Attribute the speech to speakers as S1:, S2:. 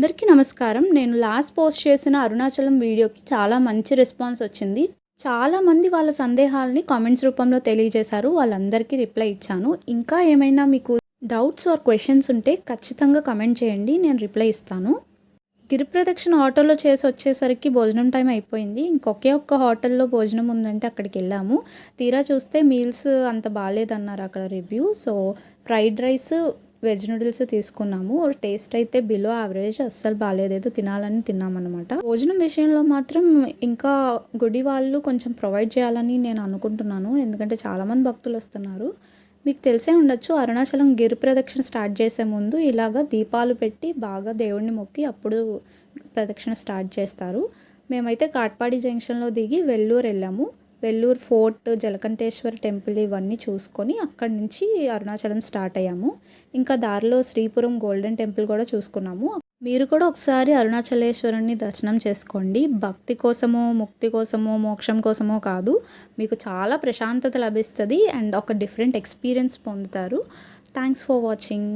S1: అందరికీ నమస్కారం. నేను లాస్ట్ పోస్ట్ చేసిన అరుణాచలం వీడియోకి చాలా మంచి రెస్పాన్స్ వచ్చింది. చాలామంది వాళ్ళ సందేహాలని కామెంట్స్ రూపంలో తెలియజేశారు. వాళ్ళందరికీ రిప్లై ఇచ్చాను. ఇంకా ఏమైనా మీకు డౌట్స్ ఆర్ క్వశ్చన్స్ ఉంటే ఖచ్చితంగా కమెంట్ చేయండి. నేను రిప్లై ఇస్తాను. గిరిప్రదక్షిణ ఆటోలో చేసి వచ్చేసరికి భోజనం టైం అయిపోయింది. ఇంకొకే ఒక్క హోటల్లో భోజనం ఉందంటే అక్కడికి వెళ్ళాము. తీరా చూస్తే మీల్స్ అంత బాగాలేదన్నారు అక్కడ review. So fried rice veg noodles తీసుకున్నాము. టేస్ట్ అయితే బిలో యావరేజ్ అస్సలు బాగాలేదు ఏదో తినాలని తిన్నామన్నమాట. భోజనం విషయంలో మాత్రం ఇంకా గుడి వాళ్ళు కొంచెం ప్రొవైడ్ చేయాలని నేను అనుకుంటున్నాను. ఎందుకంటే చాలామంది భక్తులు వస్తున్నారు. మీకు తెలిసే ఉండొచ్చు అరుణాచలం గిరి ప్రదక్షిణ స్టార్ట్ చేసే ముందు ఇలాగ దీపాలు పెట్టి బాగా దేవుడిని మొక్కి అప్పుడు ప్రదక్షిణ స్టార్ట్ చేస్తారు. మేమైతే కాట్పాడి జంక్షన్లో దిగి వెల్లూరు వెళ్ళాము. వెల్లూరు ఫోర్ట్ జలకంఠేశ్వర టెంపుల్ ఇవన్నీ చూసుకొని అక్కడి నుంచి అరుణాచలం స్టార్ట్ అయ్యాము. ఇంకా దారిలో శ్రీపురం గోల్డెన్ టెంపుల్ కూడా చూసుకున్నాము. మీరు కూడా ఒకసారి అరుణాచలేశ్వరుని దర్శనం చేసుకోండి. భక్తి కోసమో ముక్తి కోసమో మోక్షం కోసమో కాదు మీకు చాలా ప్రశాంతత లభిస్తుంది అండ్ ఒక డిఫరెంట్ ఎక్స్పీరియన్స్ పొందుతారు. Thanks for watching.